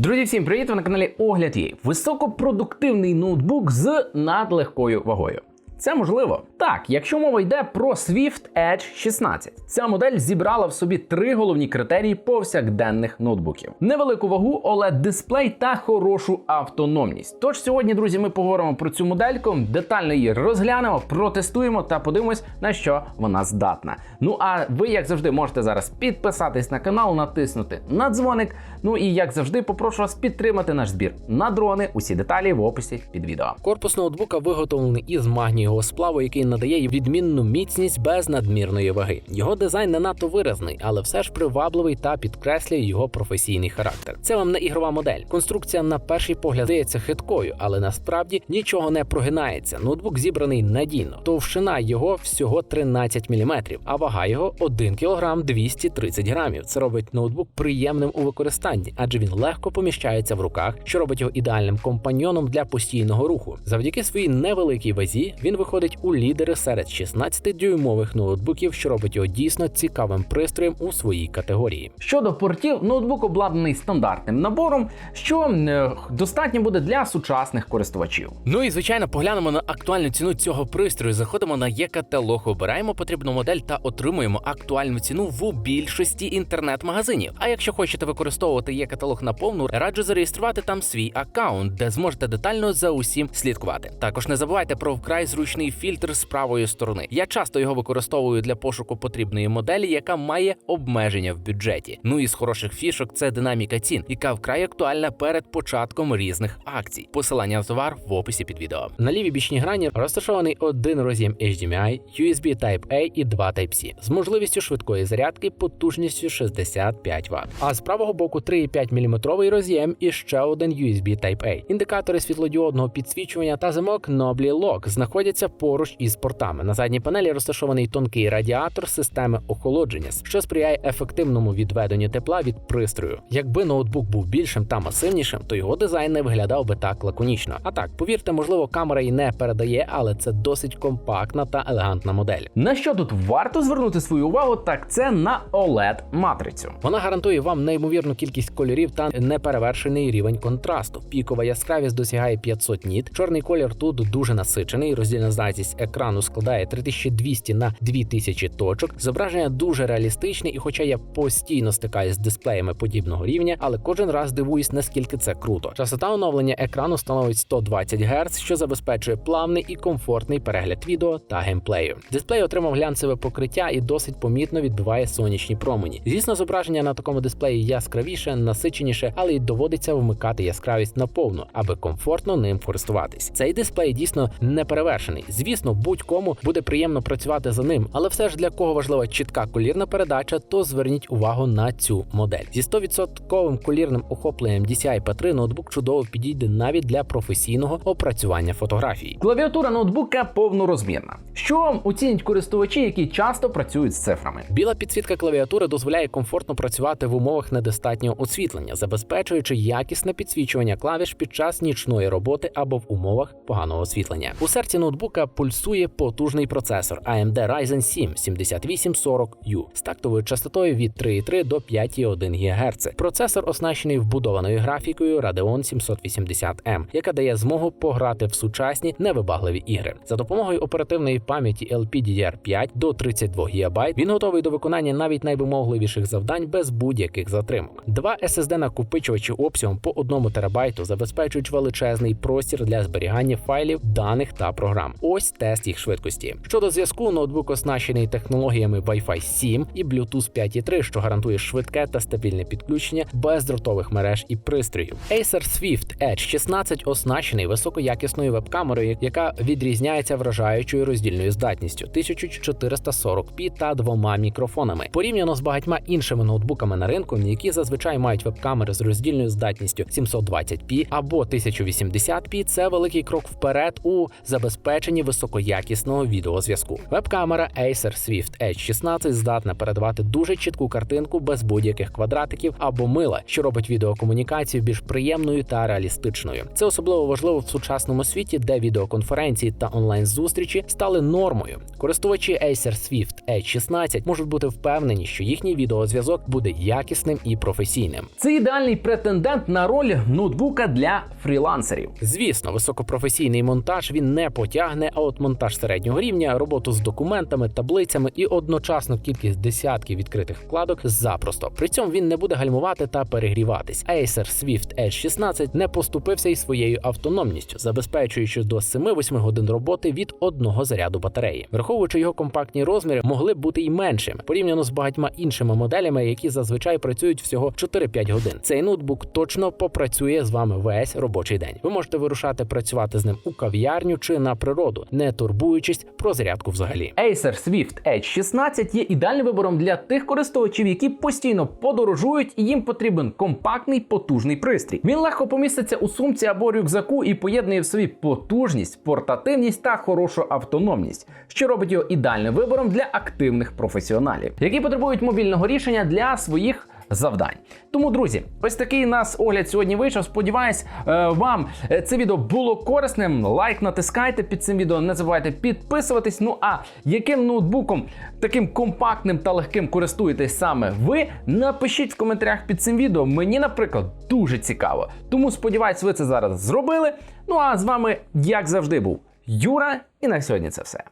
Друзі, всім привіт! Ви на каналі Огляд є. Високопродуктивний ноутбук з надлегкою вагою. Це можливо. Так, якщо мова йде про Swift Edge 16. Ця модель зібрала в собі три головні критерії повсякденних ноутбуків: невелику вагу, oled дисплей та хорошу автономність. Тож сьогодні, друзі, ми поговоримо про цю модельку, детально її розглянемо, протестуємо та подивимось, на що вона здатна. Ну а ви, як завжди, можете зараз підписатись на канал, натиснути на дзвоник. Ну і як завжди, попрошу вас підтримати наш збір на дрони. Усі деталі в описі під відео. Корпус ноутбука виготовлений із магнієвого сплаву, який надає відмінну міцність без надмірної ваги. Його дизайн не надто виразний, але все ж привабливий та підкреслює його професійний характер. Це вам не ігрова модель. Конструкція на перший погляд здається хиткою, але насправді нічого не прогинається. Ноутбук зібраний надійно. Товщина його всього 13 мм, а вага його 1 кг 230 грамів. Це робить ноутбук приємним у використанні, адже він легко поміщається в руках, що робить його ідеальним компаньйоном для постійного руху. Завдяки своїй невеликій вазі він виходить у лідери серед 16-дюймових ноутбуків, що робить його дійсно цікавим пристроєм у своїй категорії. Щодо портів, ноутбук обладнаний стандартним набором, що е, достатньо буде для сучасних користувачів. Ну і звичайно, поглянемо на актуальну ціну цього пристрою. Заходимо на є-каталог, обираємо потрібну модель та отримуємо актуальну ціну в більшості інтернет-магазинів. А якщо хочете використовувати є-каталог на повну, раджу зареєструвати там свій аккаунт, де зможете детально за усім слідкувати. Також не забувайте про вкрай зручний фільтр з правої сторони. Я часто його використовую для пошуку потрібної моделі, яка має обмеження в бюджеті. Ну і з хороших фішок це динаміка цін, яка вкрай актуальна перед початком різних акцій. Посилання на товар в описі під відео. На лівій бічній грані розташований один роз'єм HDMI, USB Type-A і два Type-C з можливістю швидкої зарядки потужністю 65 Вт. А з правого боку 3,5 мм роз'єм і ще один USB Type-A. Індикатори світлодіодного підсвічування та замок Nobly Lock знаходяться поруч із портами. На задній панелі розташований тонкий радіатор системи охолодження, що сприяє ефективному відведенню тепла від пристрою. Якби ноутбук був більшим та масивнішим, то його дизайн не виглядав би так лаконічно. А так, повірте, можливо, камера і не передає, але це досить компактна та елегантна модель. На що тут варто звернути свою увагу, так це на oled матрицю. Вона гарантує вам неймовірну кількість кольорів та неперевершений рівень контрасту. Пікова яскравість досягає 500 ніт. Чорний колір тут дуже насичений. Роздільна здатність екрану складає 3200 на 2000 точок. Зображення дуже реалістичне, і хоча я постійно стикаюсь з дисплеями подібного рівня, але кожен раз дивуюсь, наскільки це круто. Частота оновлення екрану становить 120 Гц, що забезпечує плавний і комфортний перегляд відео та геймплею. Дисплей отримав глянцеве покриття і досить помітно відбиває сонячні промені. Звісно, зображення на такому дисплеї яскравіше, насиченіше, але й доводиться вмикати яскравість на повну, аби комфортно ним користуватись. Цей дисплей дійсно не перевершений. Звісно, будь-кому буде приємно працювати за ним, але все ж для кого важлива чітка колірна передача, то зверніть увагу на цю модель. Зі 100% колірним охопленням DCI P3 ноутбук чудово підійде навіть для професійного опрацювання фотографій. Клавіатура ноутбука повнорозмірна, що оцінять користувачі, які часто працюють з цифрами. Біла підсвітка клавіатури дозволяє комфортно працювати в умовах недостатнього освітлення, забезпечуючи якісне підсвічування клавіш під час нічної роботи або в умовах поганого освітлення. У серці ноутбука пульсує потужний процесор AMD Ryzen 7 7840U з тактовою частотою від 3,3 до 5,1 ГГц. Процесор оснащений вбудованою графікою Radeon 780M, яка дає змогу пограти в сучасні невибагливі ігри. За допомогою оперативної пам'яті LPDDR5 до 32 ГБ він готовий до виконання навіть найвимогливіших завдань без будь-яких затримок. Два SSD накопичувачі обсягом по 1 терабайту забезпечують величезний простір для зберігання файлів, даних та програм. Ось тест їх швидкості. Щодо зв'язку, ноутбук оснащений технологіями Wi-Fi 7 і Bluetooth 5.3, що гарантує швидке та стабільне підключення бездротових мереж і пристроїв. Acer Swift Edge 16 оснащений високоякісною веб-камерою, яка відрізняється вражаючою роздільною здатністю 1440p та двома мікрофонами. Порівняно з багатьма іншими ноутбуками на ринку, які зазвичай мають веб-камери з роздільною здатністю 720p або 1080p, це великий крок вперед у забезпеченні забезпеченні високоякісного відеозв'язку. Веб-камера Acer Swift Edge 16 здатна передавати дуже чітку картинку без будь-яких квадратиків або мила, що робить відеокомунікацію більш приємною та реалістичною. Це особливо важливо в сучасному світі, де відеоконференції та онлайн-зустрічі стали нормою. Користувачі Acer Swift Edge 16 можуть бути впевнені, що їхній відеозв'язок буде якісним і професійним. Це ідеальний претендент на роль ноутбука для фрілансерів. Звісно, високопрофесійний монтаж він не потягне, а от монтаж середнього рівня, роботу з документами, таблицями і одночасно кількість десятків відкритих вкладок запросто. При цьому він не буде гальмувати та перегріватись. Acer Swift Edge 16 не поступився й своєю автономністю, забезпечуючи до 7-8 годин роботи від одного заряду батареї. Враховуючи його компактні розміри, могли б бути й меншими порівняно з багатьма іншими моделями, які зазвичай працюють всього 4-5 годин. Цей ноутбук точно попрацює з вами весь робочий день. Ви можете вирушати працювати з ним у кав'ярню чи на природу, не турбуючись про зарядку взагалі. Acer Swift Edge 16 є ідеальним вибором для тих користувачів, які постійно подорожують і їм потрібен компактний потужний пристрій. Він легко поміститься у сумці або рюкзаку і поєднує в собі потужність, портативність та хорошу автономність, що робить його ідеальним вибором для активних професіоналів, які потребують мобільного рішення для своїх завдань. Тому, друзі, ось такий нас огляд сьогодні вийшов. Сподіваюсь, е, вам е, це відео було корисним. Лайк натискайте під цим відео, не забувайте підписуватись. Ну а яким ноутбуком таким компактним та легким користуєтесь саме ви? Напишіть в коментарях під цим відео. Мені, наприклад, дуже цікаво. Тому сподіваюсь, ви це зараз зробили. Ну а з вами, як завжди, був Юра, і на сьогодні це все.